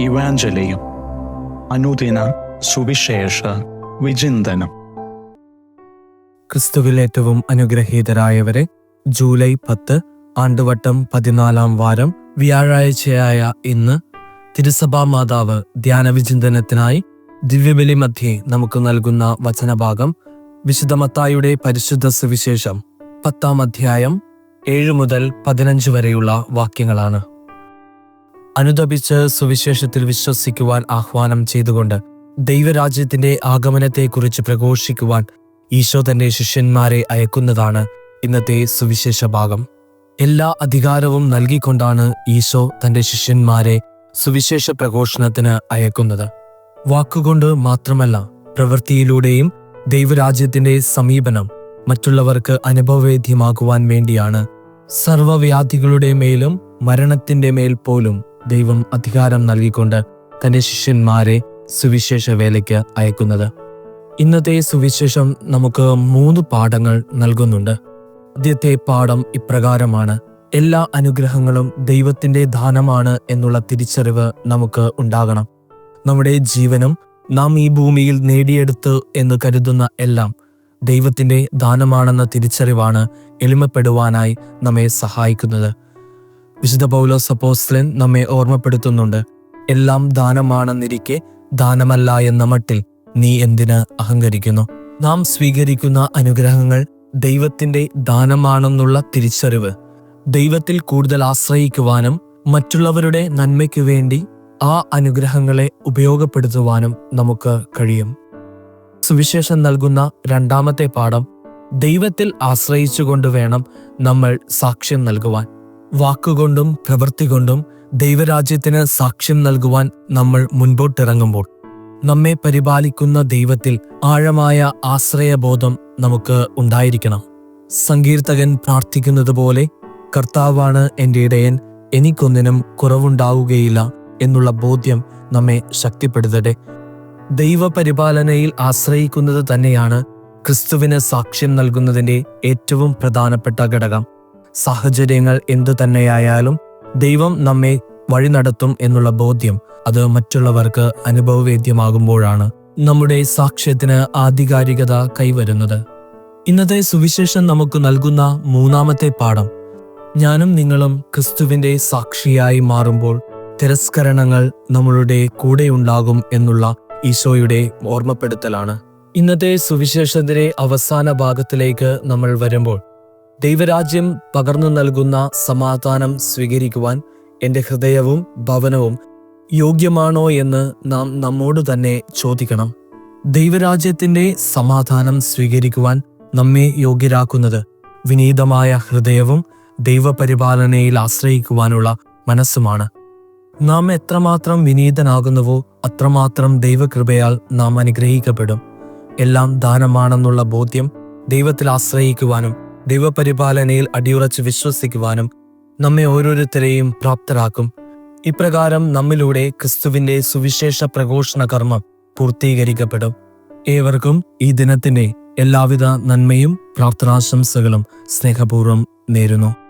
ഇവാഞ്ചലിയും അനുദിന സുവിശേഷ വിചിന്തനം. ക്രിസ്തുവിൽ ഏറ്റവും അനുഗ്രഹീതരായവരെ ജൂലൈ പത്ത് ആണ്ടുവട്ടം പതിനാലാം വാരം വ്യാഴാഴ്ചയായ ഇന്ന് തിരുസഭാ മാതാവ് ധ്യാനവിചിന്തനത്തിനായി ദിവ്യബലി മധ്യേ നമുക്ക് നൽകുന്ന വചനഭാഗം വിശുദ്ധമത്തായുടെ പരിശുദ്ധ സുവിശേഷം പത്താം അധ്യായം ഏഴ് മുതൽ പതിനഞ്ച് വരെയുള്ള വാക്യങ്ങളാണ്. അനുദപിച്ച് സുവിശേഷത്തിൽ വിശ്വസിക്കുവാൻ ആഹ്വാനം ചെയ്തുകൊണ്ട് ദൈവരാജ്യത്തിന്റെ ആഗമനത്തെക്കുറിച്ച് പ്രഘോഷിക്കുവാൻ ഈശോ തന്റെ ശിഷ്യന്മാരെ അയക്കുന്നതാണ് ഇന്നത്തെ സുവിശേഷ ഭാഗം. എല്ലാ അധികാരവും നൽകിക്കൊണ്ടാണ് ഈശോ തന്റെ ശിഷ്യന്മാരെ സുവിശേഷ പ്രഘോഷണത്തിന് അയക്കുന്നത്. വാക്കുകൊണ്ട് മാത്രമല്ല പ്രവൃത്തിയിലൂടെയും ദൈവരാജ്യത്തിന്റെ സമീപനം മറ്റുള്ളവർക്ക് അനുഭവവേദ്യമാകുവാൻ വേണ്ടിയാണ് സർവവ്യാധികളുടെ മേലും മരണത്തിന്റെ മേൽ പോലും ദൈവം അധികാരം നൽകിക്കൊണ്ട് തന്റെ ശിഷ്യന്മാരെ സുവിശേഷ വേലയ്ക്ക് അയക്കുന്നത്. ഇന്നത്തെ സുവിശേഷം നമുക്ക് മൂന്ന് പാഠങ്ങൾ നൽകുന്നുണ്ട്. ആദ്യത്തെ പാഠം ഇപ്രകാരമാണ്. എല്ലാ അനുഗ്രഹങ്ങളും ദൈവത്തിന്റെ ദാനമാണ് എന്നുള്ള തിരിച്ചറിവ് നമുക്ക് ഉണ്ടാകണം. നമ്മുടെ ജീവനും നാം ഈ ഭൂമിയിൽ നേടിയെടുത്ത് എന്ന് കരുതുന്ന എല്ലാം ദൈവത്തിന്റെ ദാനമാണെന്ന തിരിച്ചറിവാണ് എളിമപ്പെടുവാനായി നമ്മെ സഹായിക്കുന്നത്. വിശുദ്ധ പൗലോസ് അപ്പോസ്ലൻ നമ്മെ ഓർമ്മപ്പെടുത്തുന്നുണ്ട്. എല്ലാം ദാനമാണെന്നിരിക്കെ ദാനമല്ല എന്ന മട്ടിൽ നീ എന്തിന് അഹങ്കരിക്കുന്നു? നാം സ്വീകരിക്കുന്ന അനുഗ്രഹങ്ങൾ ദൈവത്തിന്റെ ദാനമാണെന്നുള്ള തിരിച്ചറിവ് ദൈവത്തിൽ കൂടുതൽ ആശ്രയിക്കുവാനും മറ്റുള്ളവരുടെ നന്മയ്ക്കു വേണ്ടി ആ അനുഗ്രഹങ്ങളെ ഉപയോഗപ്പെടുത്തുവാനും നമുക്ക് കഴിയും. സുവിശേഷം നൽകുന്ന രണ്ടാമത്തെ പാഠം ദൈവത്തിൽ ആശ്രയിച്ചുകൊണ്ട് വേണം നമ്മൾ സാക്ഷ്യം നൽകുവാൻ. വാക്കുകൊണ്ടും പ്രവൃത്തി കൊണ്ടും ദൈവരാജ്യത്തിന് സാക്ഷ്യം നൽകുവാൻ നമ്മൾ മുൻപോട്ടിറങ്ങുമ്പോൾ നമ്മെ പരിപാലിക്കുന്ന ദൈവത്തിൽ ആഴമായ ആശ്രയബോധം നമുക്ക് ഉണ്ടായിരിക്കണം. സങ്കീർത്തകൻ പ്രാർത്ഥിക്കുന്നത് പോലെ കർത്താവാണ് എന്റെ ഇടയൻ എനിക്കൊന്നിനും കുറവുണ്ടാവുകയില്ല എന്നുള്ള ബോധ്യം നമ്മെ ശക്തിപ്പെടുത്തട്ടെ. ദൈവപരിപാലനയിൽ ആശ്രയിക്കുന്നത് തന്നെയാണ് ക്രിസ്തുവിന് സാക്ഷ്യം നൽകുന്നതിന്റെ ഏറ്റവും പ്രധാനപ്പെട്ട ഘടകം. സാഹചര്യങ്ങൾ എന്തു തന്നെയായാലും ദൈവം നമ്മെ വഴി നടത്തും എന്നുള്ള ബോധ്യം അത് മറ്റുള്ളവർക്ക് അനുഭവവേദ്യമാകുമ്പോഴാണ് നമ്മുടെ സാക്ഷ്യത്തിന് ആധികാരികത കൈവരുന്നത്. ഇന്നത്തെ സുവിശേഷം നമുക്ക് നൽകുന്ന മൂന്നാമത്തെ പാഠം. ഞാനും നിങ്ങളും ക്രിസ്തുവിന്റെ സാക്ഷിയായി മാറുമ്പോൾ തിരസ്കരണങ്ങൾ നമ്മളുടെ കൂടെയുണ്ടാകും എന്നുള്ള ഈശോയുടെ ഓർമ്മപ്പെടുത്തലാണ്. ഇന്നത്തെ സുവിശേഷത്തിന്റെ അവസാന ഭാഗത്തിലേക്ക് നമ്മൾ വരുമ്പോൾ ദൈവരാജ്യം പകർന്നു നൽകുന്ന സമാധാനം സ്വീകരിക്കുവാൻ എന്റെ ഹൃദയവും ഭവനവും യോഗ്യമാണോ എന്ന് നാം നമ്മോട് തന്നെ ചോദിക്കണം. ദൈവരാജ്യത്തിന്റെ സമാധാനം സ്വീകരിക്കുവാൻ നമ്മെ യോഗ്യരാക്കുന്നത് വിനീതമായ ഹൃദയവും ദൈവപരിപാലനയിൽ ആശ്രയിക്കുവാനുള്ള മനസ്സുമാണ്. നാം എത്രമാത്രം വിനീതനാകുന്നുവോ അത്രമാത്രം ദൈവകൃപയാൽ നാം അനുഗ്രഹിക്കപ്പെടും. എല്ലാം ദാനമാണെന്നുള്ള ബോധ്യം ദൈവത്തിൽ ആശ്രയിക്കുവാനും ദൈവപരിപാലനയിൽ അടിയുറച്ച് വിശ്വസിക്കുവാനും നമ്മെ ഓരോരുത്തരെയും പ്രാപ്തരാക്കും. ഇപ്രകാരം നമ്മിലൂടെ ക്രിസ്തുവിന്റെ സുവിശേഷ പ്രഘോഷണ കർമ്മം പൂർത്തീകരിക്കപ്പെടും. ഏവർക്കും ഈ ദിനത്തിന്റെ എല്ലാവിധ നന്മയും പ്രാർത്ഥനാശംസകളും സ്നേഹപൂർവം നേരുന്നു.